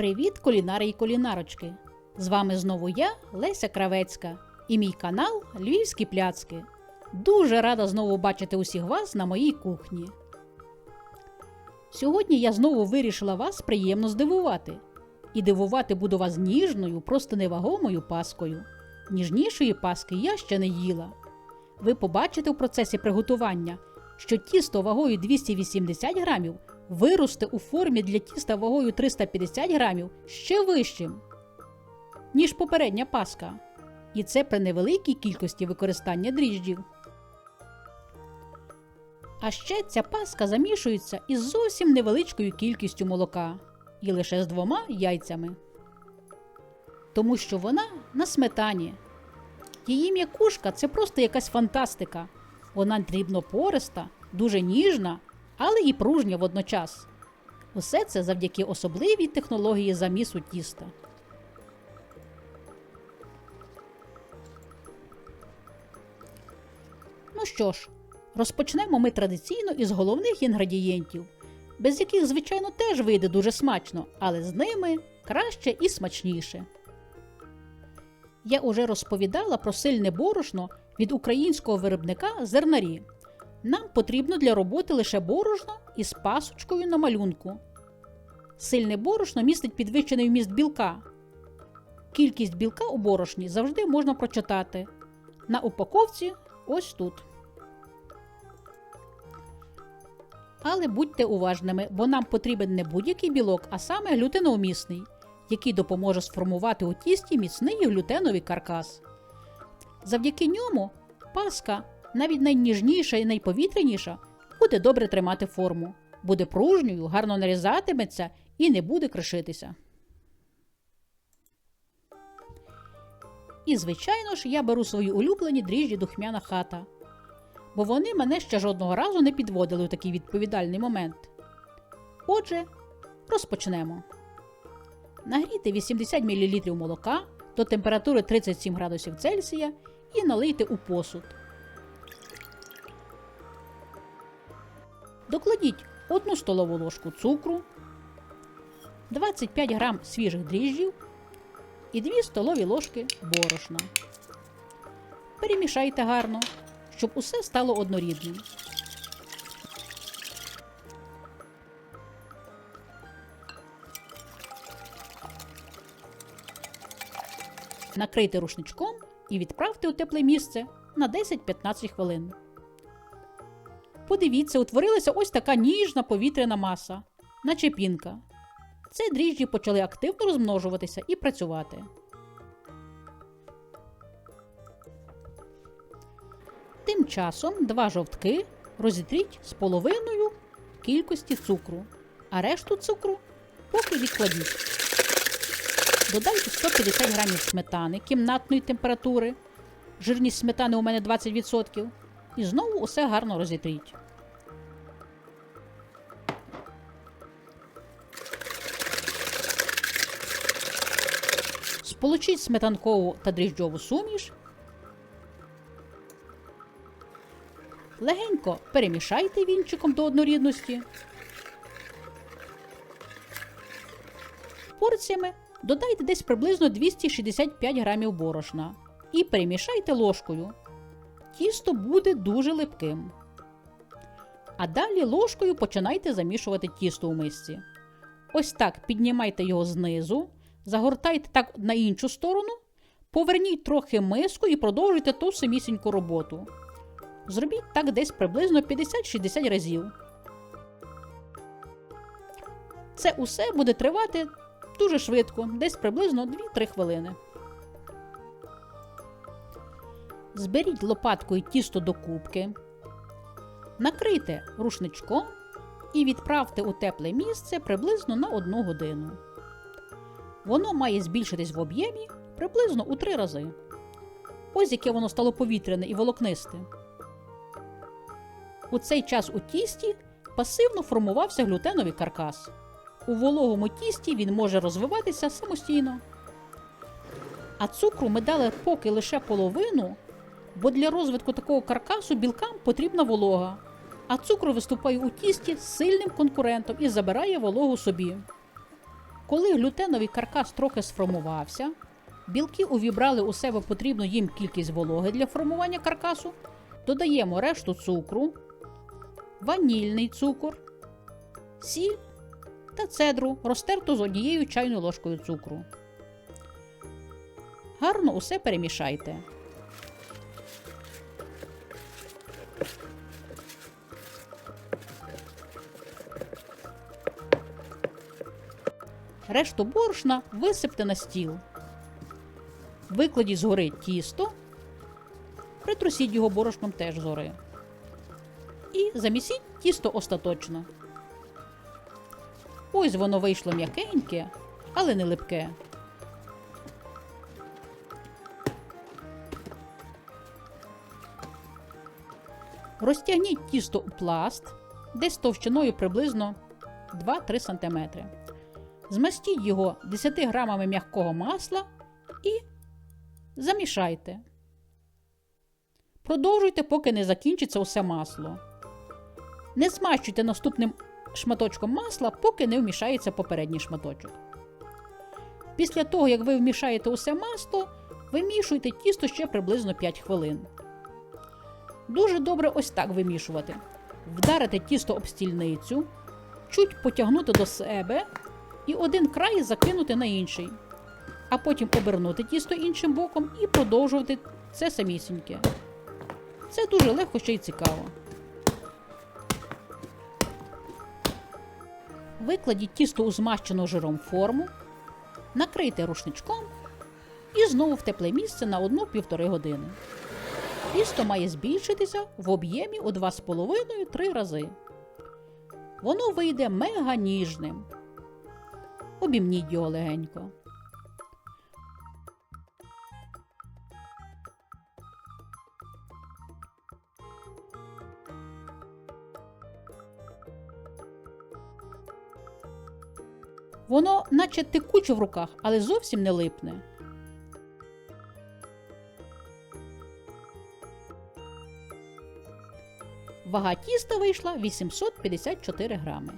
Привіт, кулінари і кулінарочки! З вами знову я, Леся Кравецька, і мій канал Львівські пляцки. Дуже рада знову бачити усіх вас на моїй кухні. Сьогодні я знову вирішила вас приємно здивувати. І дивувати буду вас ніжною, просто невагомою паскою. Ніжнішої паски я ще не їла. Ви побачите в процесі приготування, що тісто вагою 280 грамів виросте у формі для тіста вагою 350 грамів ще вищим, ніж попередня паска. І це при невеликій кількості використання дріжджів. А ще ця паска замішується із зовсім невеличкою кількістю молока і лише з двома яйцями. Тому що вона на сметані. Її м'якушка це просто якась фантастика. Вона дрібно пориста, дуже ніжна, але і пружня водночас. Усе це завдяки особливій технології замісу тіста. Ну що ж, розпочнемо ми традиційно із головних інгредієнтів, без яких, звичайно, теж вийде дуже смачно, але з ними краще і смачніше. Я уже розповідала про сильне борошно від українського виробника зернарі. Нам потрібно для роботи лише борошно із пасочкою на малюнку. Сильне борошно містить підвищений вміст білка. Кількість білка у борошні завжди можна прочитати. На упаковці ось тут. Але будьте уважними, бо нам потрібен не будь-який білок, а саме глютеновмісний, який допоможе сформувати у тісті міцний глютеновий каркас. Завдяки ньому паска, навіть найніжніша і найповітряніша, буде добре тримати форму, буде пружньою, гарно нарізатиметься і не буде кришитися. І, звичайно ж, я беру свої улюблені дріжджі духмяна хата, бо вони мене ще жодного разу не підводили у такий відповідальний момент. Отже, розпочнемо. Нагрійте 80 мл молока до температури 37 градусів Цельсія і налийте у посуд. Докладіть 1 столову ложку цукру, 25 грам свіжих дріжджів і 2 столові ложки борошна. Перемішайте гарно, щоб усе стало однорідним. Накрийте рушничком і відправте у тепле місце на 10-15 хвилин. Подивіться, утворилася ось така ніжна повітряна маса, наче пінка. Це дріжджі почали активно розмножуватися і працювати. Тим часом два жовтки розітріть з половиною кількості цукру, а решту цукру поки відкладіть. Додайте 150 грамів сметани кімнатної температури. Жирність сметани у мене 20%. І знову усе гарно розітріть. Сполучіть сметанкову та дріжджову суміш. Легенько перемішайте вінчиком до однорідності. Порціями додайте десь приблизно 265 грамів борошна і перемішайте ложкою. Тісто буде дуже липким. А далі ложкою починайте замішувати тісто у мисці. Ось так піднімайте його знизу, загортайте так на іншу сторону, поверніть трохи миску і продовжуйте ту самісіньку роботу. Зробіть так десь приблизно 50-60 разів. Це усе буде тривати дуже швидко, десь приблизно 2-3 хвилини. Зберіть лопаткою тісто до кубки, накрийте рушничком і відправте у тепле місце приблизно на 1 годину. Воно має збільшитись в об'ємі приблизно у 3 рази. Ось яке воно стало повітряне і волокнисте. У цей час у тісті пасивно формувався глютеновий каркас. У вологому тісті він може розвиватися самостійно. А цукру ми дали поки лише половину, бо для розвитку такого каркасу білкам потрібна волога, а цукру виступає у тісті з сильним конкурентом і забирає вологу собі. Коли глютеновий каркас трохи сформувався, білки увібрали у себе потрібну їм кількість вологи для формування каркасу, додаємо решту цукру, ванільний цукор, сіль та цедру, розтерту з однією чайною ложкою цукру. Гарно усе перемішайте. Решту борошна висипте на стіл. Викладіть згори тісто, притрусіть його борошном теж згори. І замісіть тісто остаточно. Ось воно вийшло м'якеньке, але не липке. Розтягніть тісто у пласт десь товщиною приблизно 2-3 см. Змастіть його 10 грамами м'якого масла і замішайте. Продовжуйте, поки не закінчиться усе масло. Не змащуйте наступним шматочком масла, поки не вмішається попередній шматочок. Після того, як ви вмішаєте усе масло, вимішуйте тісто ще приблизно 5 хвилин. Дуже добре ось так вимішувати. Вдарити тісто об стільницю, чуть потягнути до себе і один край закинути на інший, а потім обернути тісто іншим боком і продовжувати це самісіньке. Це дуже легко ще й цікаво. Викладіть тісто у змащену жиром форму, накрийте рушничком і знову в тепле місце на 1-1,5 години. Тісто має збільшитися в об'ємі у 2,5-3 рази. Воно вийде мега ніжним. Обімніть його легенько. Воно наче текуче в руках, але зовсім не липне. Вага тіста вийшла 854 грами.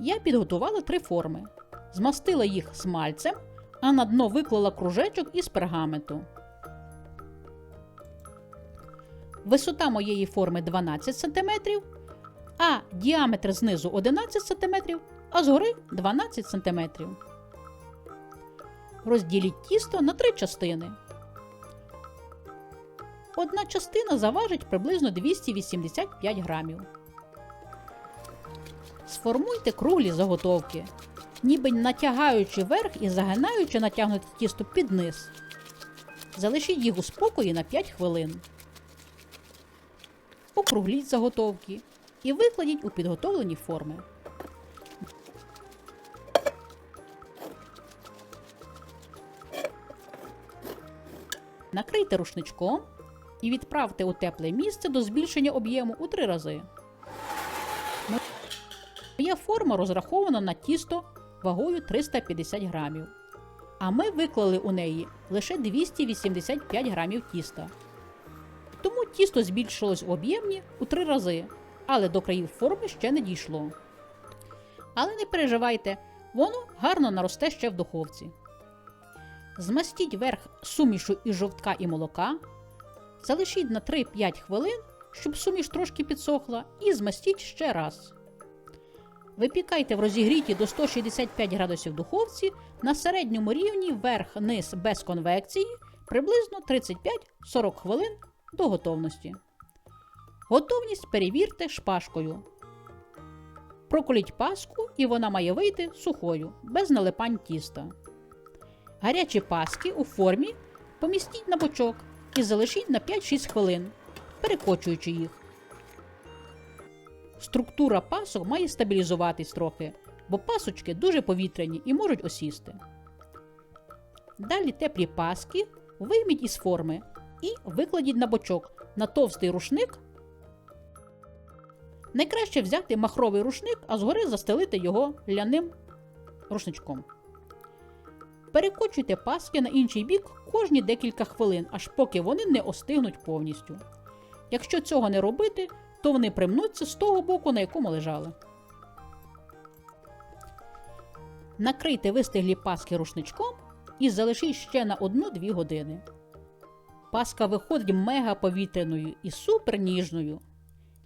Я підготувала три форми. Змастила їх смальцем, а на дно виклала кружечок із пергаменту. Висота моєї форми 12 см, а діаметр знизу 11 см, а згори 12 см. Розділіть тісто на три частини. Одна частина заважить приблизно 285 грамів. Сформуйте круглі заготовки, ніби натягаючи верх і загинаючи натягнуте тісто під низ. Залишіть їх у спокої на 5 хвилин. Округліть заготовки і викладіть у підготовлені форми. Накрийте рушничком і відправте у тепле місце до збільшення об'єму у три рази. Моя форма розрахована на тісто вагою 350 грамів. А ми виклали у неї лише 285 грамів тіста. Тому тісто збільшилось в об'ємі у три рази, але до країв форми ще не дійшло. Але не переживайте, воно гарно наросте ще в духовці. Змастіть верх сумішу із жовтка і молока, залишіть на 3-5 хвилин, щоб суміш трошки підсохла, і змастіть ще раз. Випікайте в розігріті до 165 градусів духовці на середньому рівні верх-низ без конвекції приблизно 35-40 хвилин до готовності. Готовність перевірте шпажкою. Проколіть паску і вона має вийти сухою, без налипань тіста. Гарячі паски у формі помістіть на бочок і залишіть на 5-6 хвилин, перекочуючи їх. Структура пасок має стабілізуватись трохи, бо пасочки дуже повітряні і можуть осісти. Далі теплі паски вийміть із форми і викладіть на бочок на товстий рушник. Найкраще взяти махровий рушник, а згори застелити його ляним рушничком. Перекочуйте паски на інший бік кожні декілька хвилин, аж поки вони не остигнуть повністю. Якщо цього не робити, то вони примнуться з того боку, на якому лежали. Накрийте вистиглі паски рушничком і залишіть ще на 1-2 години. Паска виходить мега повітряною і супер ніжною.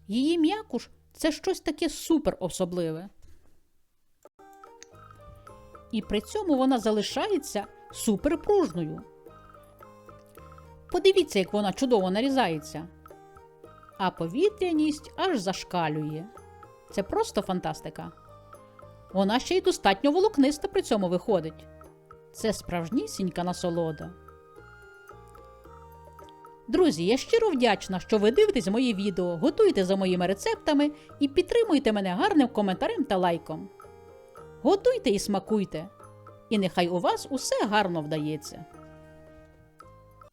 Її м'якуш це щось таке супер особливе. І при цьому вона залишається суперпружною. Подивіться, як вона чудово нарізається. А повітряність аж зашкалює. Це просто фантастика. Вона ще й достатньо волокниста при цьому виходить. Це справжнісінька насолода. Друзі, я щиро вдячна, що ви дивитесь мої відео, готуєте за моїми рецептами і підтримуєте мене гарним коментарем та лайком. Готуйте і смакуйте, і нехай у вас усе гарно вдається.